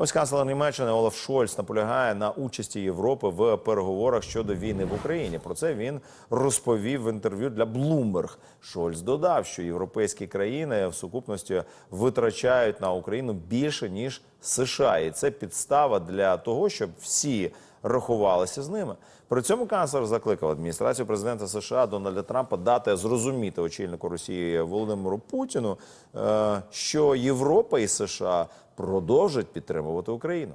Ось канцлер Німеччини Олаф Шольц наполягає на участі Європи в переговорах щодо війни в Україні. Про це він розповів в інтерв'ю для Bloomberg. Шольц додав, що європейські країни в сукупності витрачають на Україну більше ніж США, і це підстава для того, щоб всі рахувалися з ними. При цьому канцлер закликав адміністрацію президента США Дональда Трампа дати зрозуміти очільнику Росії Володимиру Путіну, е, що Європа і США продовжать підтримувати Україну.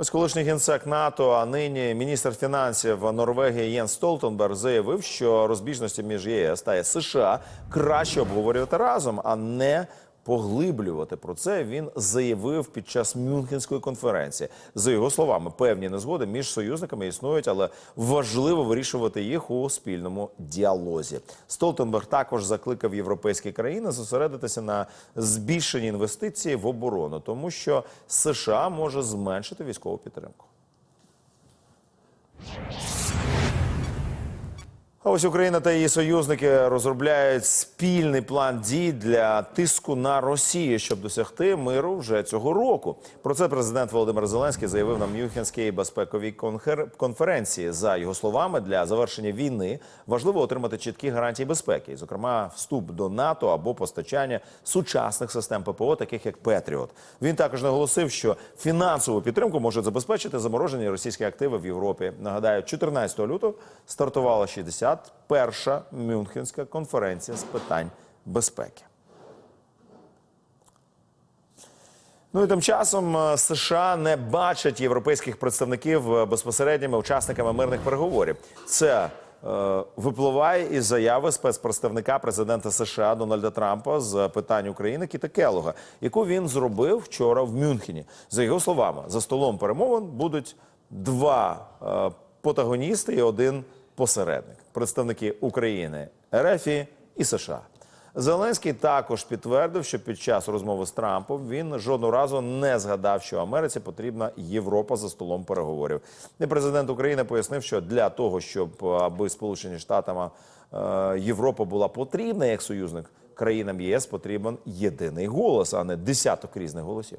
Ось колишній генсек НАТО, а нині міністр фінансів Норвегії Єн Столтенберг заявив, що розбіжності між ЄС та США краще обговорювати разом, а не поглиблювати. Про це він заявив під час Мюнхенської конференції. За його словами, певні незгоди між союзниками існують, але важливо вирішувати їх у спільному діалозі. Столтенберг також закликав європейські країни зосередитися на збільшенні інвестицій в оборону, тому що США може зменшити військову підтримку. А ось Україна та її союзники розробляють спільний план дій для тиску на Росію, щоб досягти миру вже цього року. Про це президент Володимир Зеленський заявив на Мюнхенській безпековій конференції. За його словами, для завершення війни важливо отримати чіткі гарантії безпеки, зокрема, вступ до НАТО або постачання сучасних систем ППО, таких як Петріот. Він також наголосив, що фінансову підтримку можуть забезпечити заморожені російські активи в Європі. Нагадаю, 14 лютого стартувала 61-ша Мюнхенська конференція з питань безпеки. Ну і тим часом е, США не бачать європейських представників е, безпосередніми учасниками мирних переговорів. Це е, випливає із заяви спецпредставника президента США Дональда Трампа з питань України Кіта Келлога, яку він зробив вчора в Мюнхені. За його словами, за столом перемовин будуть два е, протагоністи і один посередник представники України, РФ і США. Зеленський також підтвердив, що під час розмови з Трампом він жодного разу не згадав, що Америці потрібна Європа за столом переговорів. І президент України пояснив, що для того, щоб е, аби Сполучені Штатами е, Європа була потрібна як союзник країнам ЄС, потрібен єдиний голос, а не десяток різних голосів.